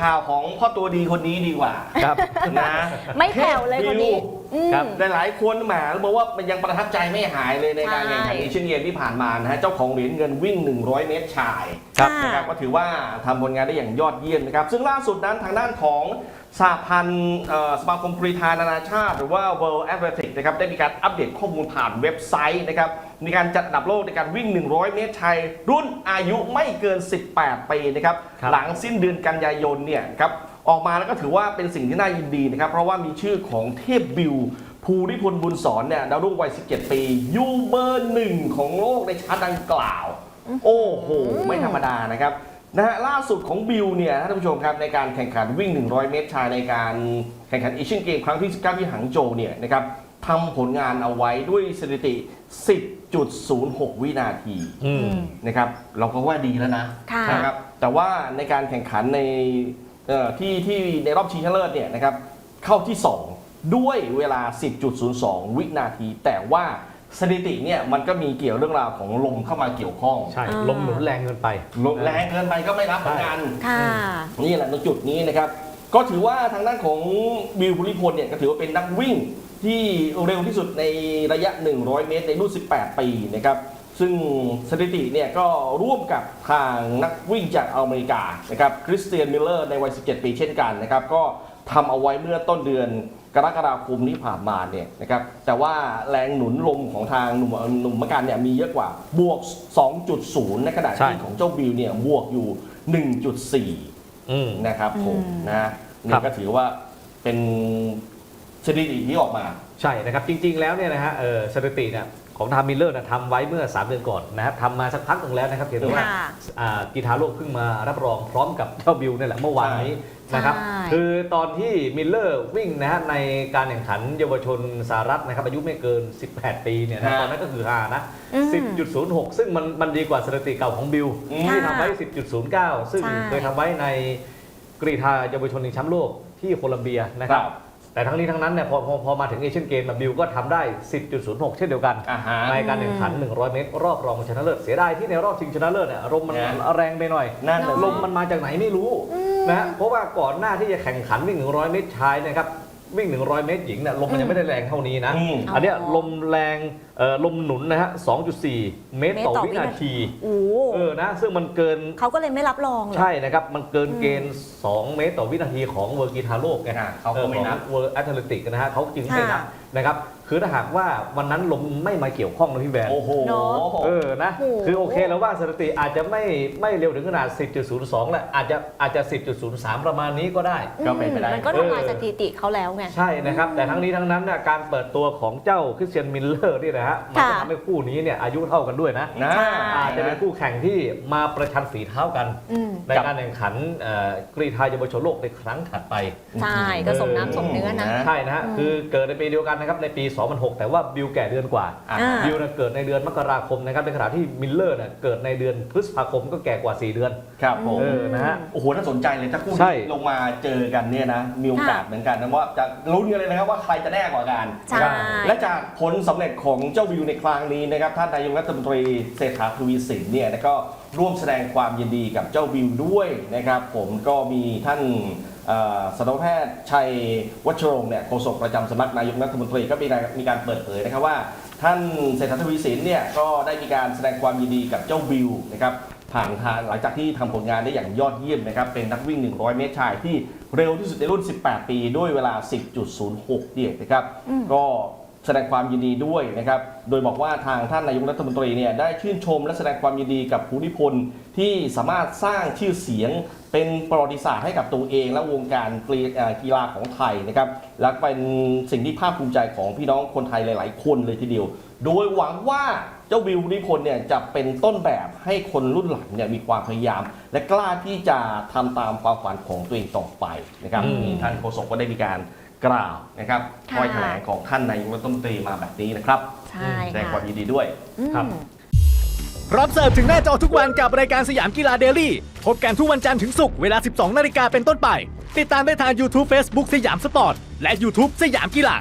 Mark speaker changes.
Speaker 1: ข่าวของพ่อตัวดีคนนี้ดีกว่า
Speaker 2: ครับ
Speaker 1: นะ
Speaker 3: ไม่แผ่วเลยคนนี้อืม
Speaker 2: ครับ
Speaker 1: หลายๆคนแหมบอกว่ามันยังประทับใจไม่หายเลยในการ
Speaker 3: ใช่
Speaker 1: แข่งขันเอเชียนเกมที่ผ่านมานะฮะเจ้าของเหรียญเงินวิ่ง 100 เมตรชาย
Speaker 2: ครับ
Speaker 3: ค่ะ
Speaker 1: นะครับก็ถือว่าทำผลงานได้อย่างยอดเยี่ยมนะครับ ซึ่งล่าสุดนั้นทางด้านของสหพันธ์เอ่อสมาคมกรีฑานานาชาติ หรือว่า World Athletics นะครับได้มีการอัปเดตข้อมูลผ่านเว็บไซต์นะครับในการจัดอันดับโลกในการวิ่ง 100 เมตรชายรุ่นอายุไม่เกิน 18 ปีนะครับ
Speaker 2: ครับ
Speaker 1: หลังสิ้นเดือนกันยายนเนี่ยครับออกมาแล้วก็ถือว่าเป็นสิ่งที่น่ายินดีนะครับ เพราะว่ามีชื่อของเทพบิวภูริพลบุญสอนเนี่ยดาวรุ่งวัย 17 ปียูเบอร์หนึ่งของโลกในชาร์ตดังกล่าว โอ้โห ไม่ธรรมดานะครับนะฮะล่าสุดของบิวเนี่ยท่านผู้ชมครับในการแข่งขันวิ่ง 100 เมตรชายในการแข่งขันเอเชียนเกมครั้งที่ 19 ที่หังโจวเนี่ยนะครับทำผลงานเอาไว้ด้วยสถิติ 10.06 วินาที
Speaker 2: อืม
Speaker 1: นะครับเราก็ว่าดีแล้วนะ
Speaker 3: ค่ะ
Speaker 1: นะครับแต่ว่าในการแข่งขันในเอ่อที่ที่ในรอบชิงชนะเลิศเนี่ยนะครับเข้าที่ 2 ด้วยเวลา 10.02 วินาที แต่ว่า สถิติเนี่ยมันก็มีเกี่ยวเรื่องราวของลมเข้ามาเกี่ยวข้อง
Speaker 2: ใช่
Speaker 3: อ่า
Speaker 2: ลมหนุนแรงเกินไป
Speaker 1: ลมแรงเกินไปก็ไม่รับเหมือนกัน
Speaker 3: ค่ะ
Speaker 1: นี่แหละตรงจุดนี้นะครับ ก็ถือว่าทางด้านของบิลบุริพลเนี่ยก็ถือว่าเป็นนักวิ่งที่เร็วที่สุดในระยะ 100 เมตร ในรุ่น 18 ปีนะครับ ซึ่งสถิติเนี่ยก็ร่วมกับทางนักวิ่งจากอเมริกานะครับคริสเตียนมิลเลอร์ในวัย 17 ปีเช่นกันนะครับ ก็ ทำเอาไว้เมื่อต้นเดือนกรกฎาคมที่ผ่านมาเนี่ยนะครับแต่ว่าแรงหนุนลมของทางหนุ่มหนุ่มมะกันเนี่ยมีเยอะกว่าบวก 2.0 ในขณะ
Speaker 2: ใช่
Speaker 1: ที่ของเจ้าบิลเนี่ยบวกอยู่ 1.4
Speaker 2: อืม
Speaker 1: นะครับผม
Speaker 3: อืม
Speaker 1: นะ
Speaker 2: ครั
Speaker 1: นี่
Speaker 2: บ
Speaker 1: ก็ถือว่าเป็น สถิติที่ออกมา
Speaker 2: ใช่นะครับ จริง ๆ แล้วเนี่ยนะฮะเออสถิติเนี่ยของทามมิลเลอร์นะทำไว้เมื่อ 3 เดือนก่อนนะครับทำมาสักพักหนึ่งแล้วนะครับเห็นว่า
Speaker 3: ค่ะ
Speaker 2: อ่ากีฬาโลกเพิ่งมารับรองพร้อมกับเจ้าบิลนี่แหละเมื่อวานนี้นะครับ
Speaker 3: ใช่
Speaker 2: คือตอนที่มิลเลอร์วิ่งนะฮะในการแข่งขันเยาวชนสหรัฐนะครับอายุไม่เกิน 18 ปีเนี่ยนะ
Speaker 1: ฮะ
Speaker 2: ตอนนั้นก็คือฮานะ
Speaker 3: อืม
Speaker 2: 10.06 ซึ่งมันมันดีกว่าสถิติเก่าของบิล
Speaker 1: อืม
Speaker 2: ที่ทำไว้ 10.09 ซึ่ง
Speaker 3: ใช่
Speaker 2: เคยทำไว้ในกรีฑาเยาวชนชิงแชมป์โลกที่โคลัมเบียนะครับ
Speaker 1: ครับ
Speaker 2: แต่ทั้งนี้ทั้งนั้นเนี่ยพอพอพอมาถึงเอเชียนเกมบิลก็ทำได้ 10.06 เช่นเดียวกัน
Speaker 1: อ่าฮะ
Speaker 2: ในการแข่งขัน 100 เมตร รอบรองชนะเลิศเสียดายที่ในรอบชิงชนะเลิศเนี่ยลมมัน
Speaker 1: นะ
Speaker 2: แรงไปหน่อย
Speaker 1: นั่นน่ะ
Speaker 2: ล
Speaker 1: สิ
Speaker 2: มมันมาจากไหนไม่รู้นะฮะเพราะว่าก่อนหน้าที่จะแข่งขันวิ่ง 100 เมตรชายเนะครับ วิ่ง 100 เมตรหญิงเนี่ยลมมันยังไม่ได้แรงเท่านี้นะ
Speaker 1: อืม
Speaker 2: อันเนี้ย
Speaker 3: อ๋อ
Speaker 2: ลมแรงเอ่อลมหนุนนะฮะ 2.4 เมตรต่อ
Speaker 3: เมตรต่อ
Speaker 2: วิ
Speaker 3: วินา
Speaker 2: นา
Speaker 3: ที
Speaker 2: ที
Speaker 3: โอ้
Speaker 2: เออนะ ซึ่งมันเกิน
Speaker 3: เขาก็เลยไม่รับรองเหรอ
Speaker 2: ใช่นะครับ มันเกินเกณฑ์ 2 เมตรต่อวินาทีของเวอร์กีทาโลกไง
Speaker 1: อ่าเขาก็ไม่นับ
Speaker 2: เวอร์แอตเลติกนะฮะเขาจึงไม่นับ
Speaker 3: ค่ะ
Speaker 2: นะครับคือถ้าหากว่าวันนั้นลมไม่มาเกี่ยวข้องนะพี่แบน
Speaker 1: โอ้โห
Speaker 3: เนอะ
Speaker 2: เออนะ
Speaker 3: โอ้โห
Speaker 2: คือโอเคแล้วว่าสถิติอาจจะไม่ไม่เร็วถึงขนาด 10.02แหละอาจจะอาจจะ 10.03 ประมาณนี้ก็ได้
Speaker 1: ก็เป็นไปได้
Speaker 3: มันก็ทำลายสถิติเขาแล้วไง
Speaker 2: ใช่นะครับ แต่ทั้งนี้ทั้งนั้นน่ะการเปิดตัวของเจ้าคริสเตียนมิลเลอร์นี่นะฮะมันก็
Speaker 3: ค่ะ
Speaker 2: ทำให้คู่นี้เนี่ยอายุเท่ากันด้วยนะ
Speaker 1: นะ
Speaker 3: ใช่
Speaker 2: อาจจะเป็นคู่แข่งที่มาประชันฝีเท้ากัน
Speaker 3: อืม
Speaker 2: ในการแข่งขันเอ่อกรีฑาเยาวชนโลกในครั้งถัดไป
Speaker 3: ใช่ก็สมน้ำสมเนื้อนะ
Speaker 2: ใช่นะฮะ
Speaker 3: อืม
Speaker 2: คือเกิดในปีเดียวกันนะครับในปี 2006 แต่ว่าบิลแก่เดือนกว่า
Speaker 1: อ่า
Speaker 3: อ่า
Speaker 2: บิลน่ะเกิดในเดือนมกราคมนะครับในขณะที่มิลเลอร์น่ะเกิดในเดือนพฤษภาคมก็แก่กว่า 4 เดือน
Speaker 1: ครับผม
Speaker 2: เออนะฮะ
Speaker 1: โอ้โหน่าสนใจเลยถ้าคู่
Speaker 2: ใช่
Speaker 1: นี้ลงมาเจอกันเนี่ยนะมีโอกาส
Speaker 3: ค่ะ
Speaker 1: เหมือนกันนะว่าจะลุ้นกันเลยนะครับว่าใครจะแน่กว่ากัน
Speaker 3: ใช่
Speaker 1: นะครับและจากผลสำเร็จของเจ้าวิวในครั้งนี้นะครับท่านนายกรัฐมนตรีเศรษฐาทวีสินเนี่ยนะก็ร่วมแสดงความยินดีกับเจ้าวิวด้วยนะครับ ผมก็มีท่านเอ่อ สัตวแพทย์ชัยวัชรงค์เนี่ยโฆษกประจำสำนักนายกรัฐมนตรีก็มีการมีการเปิดเผยนะครับว่า ท่านเศรษฐาทวีสินเนี่ยก็ได้มีการแสดงความยินดีกับเจ้าวิวนะครับผ่านทางหลังจากที่ทำผลงานได้อย่างยอดเยี่ยมนะครับเป็นนักวิ่ง 100 เมตรชายที่เร็วที่สุดในรุ่น 18 ปี ด้วยเวลา 10.06 เดียนะครับ
Speaker 3: อืม
Speaker 1: ก็ แสดงความยินดีด้วยนะครับ โดยบอกว่าทางท่านนายกรัฐมนตรีเนี่ยได้ชื่นชมและแสดงความยินดีกับภูมิพลที่สามารถสร้างชื่อเสียงเป็นประวัติศาสตร์ให้กับตัวเอง และวงการกีกฬาของไทยนะครับ และเป็นสิ่งที่ภาคภูมิใจของพี่น้องคนไทยหลาย ๆ คนเลยทีเดียว โดยหวังว่าเจ้าวิวนิพนเนี่ยจะเป็นต้นแบบให้คนรุ่นหลังเนี่ยมีความพยายาม และกล้าที่จะทำตามความฝันของตัวเองต่อไปนะครับท่านโฆษกก็ได้มีการ กล่าวนะครับ
Speaker 3: ค่ะ
Speaker 1: ถ้อยแถลงของท่านนายกรัฐมนตรีมาแบบนี้นะครับ
Speaker 3: ใช่
Speaker 1: แสดง
Speaker 3: ค่ะ
Speaker 1: ความยินดีด้วย
Speaker 3: อืม
Speaker 2: ครับ
Speaker 4: พร้อมเสิร์ฟถึงหน้าจอทุกวันกับรายการสยามกีฬาเดลี่ พบกันทุกวันจันทร์ถึงศุกร์เวลา 12 นาฬิกาเป็นต้นไป ติดตามได้ทาง YouTube Facebook สยามสปอร์ต และ YouTube สยามกีฬา